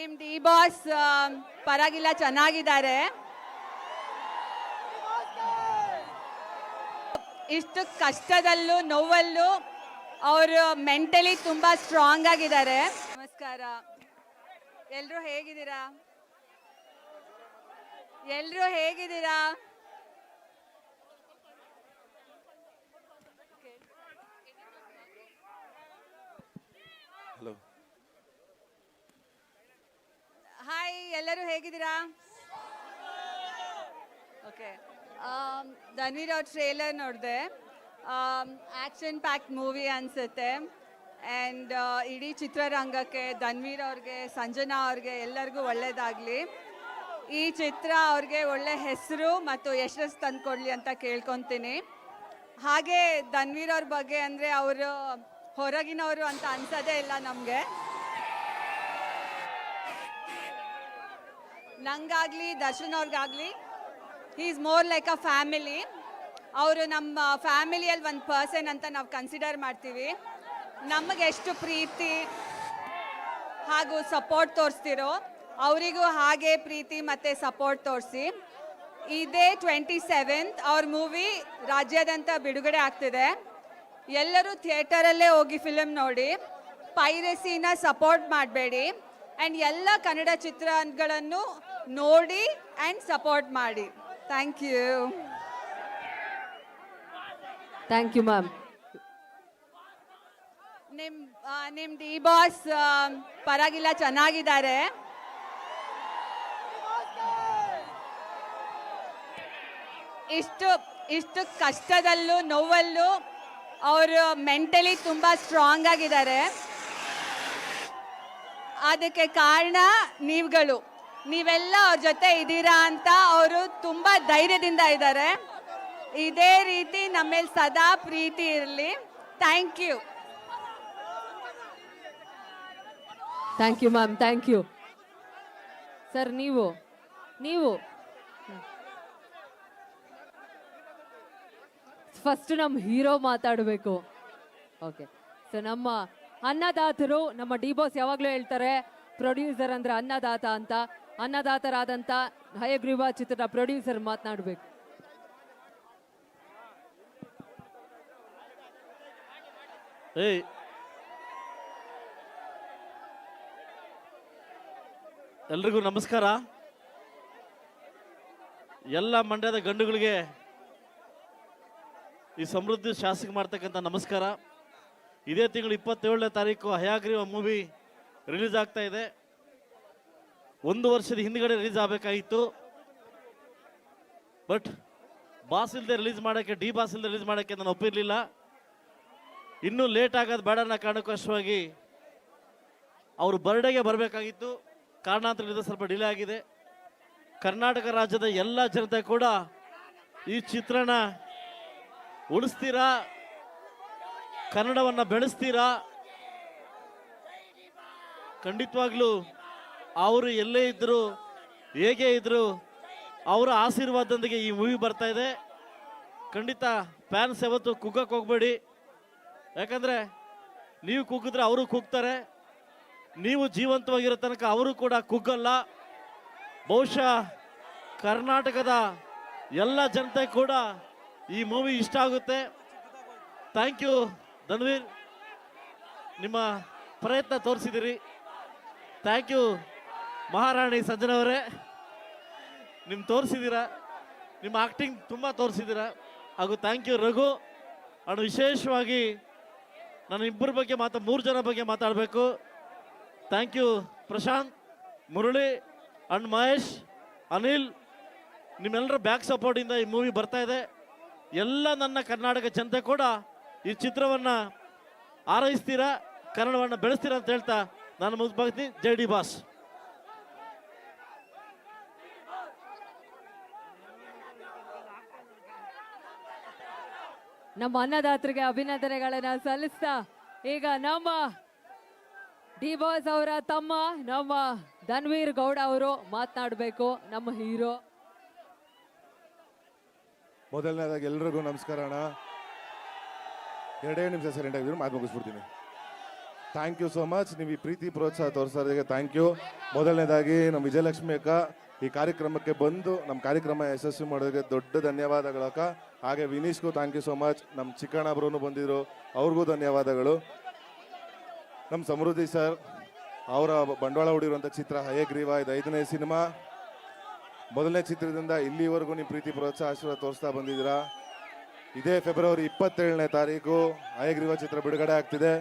ನಿಮ್ D boss ಪರವಾಗಿಲ್ಲ, ಚೆನ್ನಾಗಿದ್ದಾರೆ. ಇಷ್ಟು ಕಷ್ಟದಲ್ಲೂ, ನೋವಲ್ಲೂ ಅವರು ಮೆಂಟಲಿ ತುಂಬ ಸ್ಟ್ರಾಂಗ್ ಆಗಿದ್ದಾರೆ. ನಮಸ್ಕಾರ. ಎಲ್ಲರೂ ಹೇಗಿದ್ದೀರಾ? ಎಲ್ಲರೂ ಹೇಗಿದ್ದೀರಾ? ಹಲೋ ಹಾಯ್ ಎಲ್ಲರೂ ಹೇಗಿದ್ದೀರಾ? ಓಕೆ ಧನ್ವೀರ್ ಅವ್ರ ಟ್ರೇಲರ್ ನೋಡಿದೆ. ಆ್ಯಕ್ಷನ್ ಪ್ಯಾಕ್ ಮೂವಿ ಅನಿಸುತ್ತೆ. ಆ್ಯಂಡ್ ಇಡೀ ಚಿತ್ರರಂಗಕ್ಕೆ ಧನ್ವೀರ್ ಅವ್ರಿಗೆ ಸಂಜನಾ ಅವ್ರಿಗೆ ಎಲ್ಲರಿಗೂ ಒಳ್ಳೇದಾಗಲಿ. ಈ ಚಿತ್ರ ಅವ್ರಿಗೆ ಒಳ್ಳೆ ಹೆಸರು ಮತ್ತು ಯಶಸ್ಸು ತಂದುಕೊಡ್ಲಿ ಅಂತ ಕೇಳ್ಕೊತೀನಿ. ಹಾಗೆ ಧನ್ವೀರ್ ಅವ್ರ ಬಗ್ಗೆ ಅಂದರೆ ಅವರು ಹೊರಗಿನವರು ಅಂತ ಅನ್ಸೋದೇ ಇಲ್ಲ ನಮಗೆ. ನಂಗಾಗ್ಲಿ, Darshan ಅವ್ರಿಗಾಗ್ಲಿ he is more like a family ಅವರು ನಮ್ಮ ಫ್ಯಾಮಿಲಿಯಲ್ಲಿ ಒಂದು ಪರ್ಸನ್ ಅಂತ ನಾವು ಕನ್ಸಿಡರ್ ಮಾಡ್ತೀವಿ. ನಮಗೆ ಎಷ್ಟು ಪ್ರೀತಿ ಹಾಗೂ ಸಪೋರ್ಟ್ ತೋರಿಸ್ತಿರೋ, ಅವರಿಗೂ ಹಾಗೆ ಪ್ರೀತಿ ಮತ್ತು ಸಪೋರ್ಟ್ ತೋರಿಸಿ. ಇದೇ ಟ್ವೆಂಟಿ ಸೆವೆಂತ್ ಅವ್ರ ಮೂವಿ ರಾಜ್ಯಾದ್ಯಂತ ಬಿಡುಗಡೆ ಆಗ್ತಿದೆ. ಎಲ್ಲರೂ ಥಿಯೇಟರಲ್ಲೇ ಹೋಗಿ ಫಿಲಮ್ ನೋಡಿ ಪೈರಸಿನ ಸಪೋರ್ಟ್ ಮಾಡಬೇಡಿ. ಆ್ಯಂಡ್ ಎಲ್ಲ ಕನ್ನಡ ಚಿತ್ರಗಳನ್ನು ನೋಡಿ ಆ್ಯಂಡ್ ಸಪೋರ್ಟ್ ಮಾಡಿ. Thank you thank you ma'am ನಿಮ್ಮ ನಿಮ್ಮ ಡಿ ಬಾಸ್ ಪರವಾಗಿಲ್ಲ ಚೆನ್ನಾಗಿದ್ದಾರೆ. ಇಷ್ಟು ಇಷ್ಟು ಕಷ್ಟದಲ್ಲೂ ನೋವಲ್ಲೂ ಅವರು ಮೆಂಟಲಿ ತುಂಬ ಸ್ಟ್ರಾಂಗ್ ಆಗಿದ್ದಾರೆ. ಅದಕ್ಕೆ ಕಾರಣ ನೀವುಗಳು. ನೀವೆಲ್ಲ ಅವ್ರ ಜೊತೆ ಇದ್ದೀರಾ ಅಂತ ಅವರು ತುಂಬ ಧೈರ್ಯದಿಂದ ಇದ್ದಾರೆ. ಇದೇ ರೀತಿ ನಮ್ಮೇಲೆ ಸದಾ ಪ್ರೀತಿ ಇರಲಿ. Thank you. Thank you ma'am, thank you. Sir, ನೀವು ನೀವು. ಫಸ್ಟ್ ನಮ್ಮ ಹೀರೋ ಮಾತಾಡಬೇಕು. ಓಕೆ. ಸೊ ನಮ್ಮ ಅನ್ನದಾತರು, ನಮ್ಮ ಡಿ ಬಾಸ್ ಯಾವಾಗಲೂ ಹೇಳ್ತಾರೆ ಪ್ರೊಡ್ಯೂಸರ್ ಅಂದ್ರೆ ಅನ್ನದಾತ ಅಂತ. ಅನ್ನದಾತರಾದಂಥ ಹಯಗ್ರೀವ ಚಿತ್ರದ ಪ್ರೊಡ್ಯೂಸರ್ ಮಾತನಾಡಬೇಕು. ಎಲ್ರಿಗೂ ನಮಸ್ಕಾರ. ಎಲ್ಲ ಮಂಡ್ಯದ ಗಂಡುಗಳಿಗೆ ಈ ಸಮೃದ್ಧಿ ಶಾಸಕ ಮಾಡ್ತಕ್ಕಂಥ ನಮಸ್ಕಾರ. ಇದೇ ತಿಂಗಳು ಇಪ್ಪತ್ತೇಳನೇ ತಾರೀಕು ಹಯಾಗ್ರೀವ ಮೂವಿ ರಿಲೀಸ್ ಆಗ್ತಾ ಇದೆ. ಒಂದು ವರ್ಷದ ಹಿಂದ್ಗಡೆ ರಿಲೀಸ್ ಆಗಬೇಕಾಗಿತ್ತು. ಬಟ್ ಬಾಸ್ ಇಲ್ಲದೆ ರಿಲೀಸ್ ಮಾಡೋಕ್ಕೆ, ಡಿ ಬಾಸ್ ಇಲ್ಲದೆ ರಿಲೀಸ್ ಮಾಡೋಕ್ಕೆ ನಾನು ಒಪ್ಪಿರಲಿಲ್ಲ. ಇನ್ನೂ ಲೇಟ್ ಆಗೋದು ಬೇಡ ಅನ್ನೋ ಕಾರಣಕ್ಕೋಸ್ಕರವಾಗಿ ಅವರು ಬರ್ಡೇಗೆ ಬರಬೇಕಾಗಿತ್ತು. ಕಾರಣಾಂತರದಿಂದ ಸ್ವಲ್ಪ ಡಿಲೇ ಆಗಿದೆ. ಕರ್ನಾಟಕ ರಾಜ್ಯದ ಎಲ್ಲ ಜನತೆ ಕೂಡ ಈ ಚಿತ್ರಣ ಉಳಿಸ್ತೀರಾ? ಕನ್ನಡವನ್ನು ಬೆಳೆಸ್ತೀರಾ? ಖಂಡಿತವಾಗ್ಲೂ. ಅವರು ಎಲ್ಲೇ ಇದ್ದರು ಹೇಗೆ ಇದ್ದರು ಅವರ ಆಶೀರ್ವಾದದೊಂದಿಗೆ ಈ ಮೂವಿ ಬರ್ತಾ ಇದೆ. ಖಂಡಿತ ಫ್ಯಾನ್ಸ್ ಯಾವತ್ತು ಕುಗ್ಗಕ್ಕೆ ಹೋಗ್ಬೇಡಿ. ಯಾಕಂದರೆ ನೀವು ಕುಗ್ಗಿದ್ರೆ ಅವರು ಕುಗ್ತಾರೆ. ನೀವು ಜೀವಂತವಾಗಿರೋ ತನಕ ಅವರು ಕೂಡ ಕುಗ್ಗಲ್ಲ. ಬಹುಶಃ ಕರ್ನಾಟಕದ ಎಲ್ಲ ಜನತೆ ಕೂಡ ಈ ಮೂವಿ ಇಷ್ಟ ಆಗುತ್ತೆ. ಥ್ಯಾಂಕ್ ಯು ಧನ್ವೀರ್ ನಿಮ್ಮ ಪ್ರಯತ್ನ ತೋರಿಸಿದಿರಿ. ಥ್ಯಾಂಕ್ ಯು ಮಹಾರಾಣಿ ಸಜ್ಜನವರೇ ನಿಮ್ಮ ತೋರಿಸಿದ್ದೀರಾ ನಿಮ್ಮ ಆ್ಯಕ್ಟಿಂಗ್ ತುಂಬ ತೋರಿಸಿದ್ದೀರಾ ಹಾಗೂ ಥ್ಯಾಂಕ್ ಯು ರಘು. ಅಣ್ಣ, ವಿಶೇಷವಾಗಿ ನಾನು ಇಬ್ಬರ ಬಗ್ಗೆ ಮಾತಾ, ಮೂರು ಜನ ಬಗ್ಗೆ ಮಾತಾಡಬೇಕು. Thank you Prashanth, Murali and Mahesh, Anil. ನಿಮ್ಮೆಲ್ಲರ ಬ್ಯಾಕ್ ಸಪೋರ್ಟಿಂದ ಈ ಮೂವಿ ಬರ್ತಾ ಇದೆ. ಎಲ್ಲ ನನ್ನ ಕರ್ನಾಟಕ ಜನತೆ ಕೂಡ ಈ ಚಿತ್ರವನ್ನು ಆರೈಸ್ತೀರಾ ಕನ್ನಡವನ್ನು ಬೆಳೆಸ್ತೀರಾ ಅಂತ ಹೇಳ್ತಾ ನಾನು ಮುಗಿಸ್ಬಾಗ್ತೀನಿ. J D boss. ನಮ್ಮ ಅನ್ನದಾತರಿಗೆ ಅಭಿನಂದನೆಗಳನ್ನ ಸಲ್ಲಿಸ್ತಾ ಈಗ ನಮ್ಮ ಡಿ ಬಾಸ್ ಅವರ ತಮ್ಮ ನಮ್ಮ ಧನ್ವೀರ್ ಗೌಡ ಅವರು ಮಾತನಾಡಬೇಕು ನಮ್ಮ ಹೀರೋ. ಮೊದಲನೇದಾಗಿ ಎಲ್ರಿಗೂ ನಮಸ್ಕಾರ ಅಣ್ಣ. ಎರಡೇ ನಿಮಿಷ ಸರ್ ಆಗಿದ್ರು ಮಾತು ಮುಗಿಸ್ಬಿಡ್ತೀನಿ. ಥ್ಯಾಂಕ್ ಯು ಸೋ ಮಚ್ ನೀವು ಈ ಪ್ರೀತಿ, ಪ್ರೋತ್ಸಾಹ ತೋರಿಸೋದಕ್ಕೆ ಥ್ಯಾಂಕ್ ಯು ಮೊದಲನೇದಾಗಿ ನಮ್ಮ ವಿಜಯಲಕ್ಷ್ಮಿ ಅಕ್ಕ ಈ ಕಾರ್ಯಕ್ರಮಕ್ಕೆ ಬಂದು ನಮ್ಮ ಕಾರ್ಯಕ್ರಮ ಯಶಸ್ವಿ ಮಾಡೋದಕ್ಕೆ ದೊಡ್ಡ ಧನ್ಯವಾದಗಳು ಅಕ್ಕ. ಹಾಗೆ ವಿನೀಶ್ಗೂ ಥ್ಯಾಂಕ್ ಯು ಸೋ ಮಚ್ ನಮ್ಮ ಚಿಕ್ಕಣ್ಣ ಅವರೂ ಬಂದಿದ್ರು, ಅವ್ರಿಗೂ ಧನ್ಯವಾದಗಳು. ನಮ್ಮ ಸಮೃದ್ಧಿ ಸರ್ ಅವರ ಬಂಡವಾಳ ಹೂಡಿರುವಂಥ ಚಿತ್ರ ಹಯಗ್ರೀವ, ಇದು ಐದನೇ ಸಿನಿಮಾ ಮೊದಲನೇ ಚಿತ್ರದಿಂದ ಇಲ್ಲಿವರೆಗೂ ನಿಮ್ಮ ಪ್ರೀತಿ, ಪ್ರೋತ್ಸಾಹ, ಆಶೀರ್ವಾದ ತೋರಿಸ್ತಾ ಬಂದಿದ್ದೀರಾ? ಇದೇ ಫೆಬ್ರವರಿ ಇಪ್ಪತ್ತೇಳನೇ ತಾರೀಕು ಹಯಗ್ರೀವ ಚಿತ್ರ ಬಿಡುಗಡೆ ಆಗ್ತಿದೆ.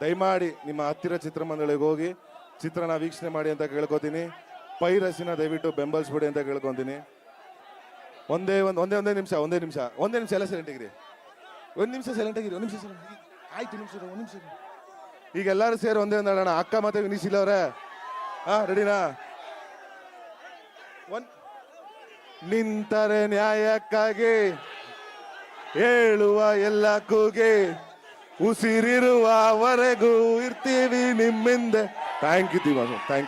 ದಯಮಾಡಿ ನಿಮ್ಮ ಹತ್ತಿರ ಚಿತ್ರಮಂದಿರಗಳಿಗೆ ಹೋಗಿ ಚಿತ್ರನ ವೀಕ್ಷಣೆ ಮಾಡಿ ಅಂತ ಕೇಳ್ಕೊತೀನಿ. ಪೈರಸಿನ ದಯವಿಟ್ಟು ಬೆಂಬಲಿಸ್ಬಿಡಿ ಅಂತ ಕೇಳ್ಕೊತೀನಿ. ಒಂದೇ ಒಂದು, ಒಂದೇ ಒಂದೇ ನಿಮಿಷ ಒಂದೇ ನಿಮಿಷ ಒಂದೇ ನಿಮಿಷ ಎಲ್ಲ ಸೈಲೆಂಟ್ ಆಗಿರಿ. ಒಂದು ನಿಮಿಷ ಸೈಲೆಂಟ್ ಆಗಿರಿ, ಒಂದು ನಿಮಿಷ. ಆಯ್ತು ನಿಮಿಷ ಒಂದು ನಿಮಿಷ ಈಗ ಎಲ್ಲರೂ ಸೇರಿ ಒಂದೇ ಒಂದು ಹೇಳೋಣ. ಅಕ್ಕ ಮತ್ತೆ ವಿನೀಶ್ ಹಾ ರೆಡಿನಾ ಒನ್ ನಿಂತರೆ ನ್ಯಾಯಕ್ಕಾಗಿ ಹೇಳುವ ಎಲ್ಲ ಕೂಗೆ ಉಸಿರಿರುವವರೆಗೂ ಇರ್ತೀವಿ ನಿಮ್ಮಿಂದ. Thank you thank you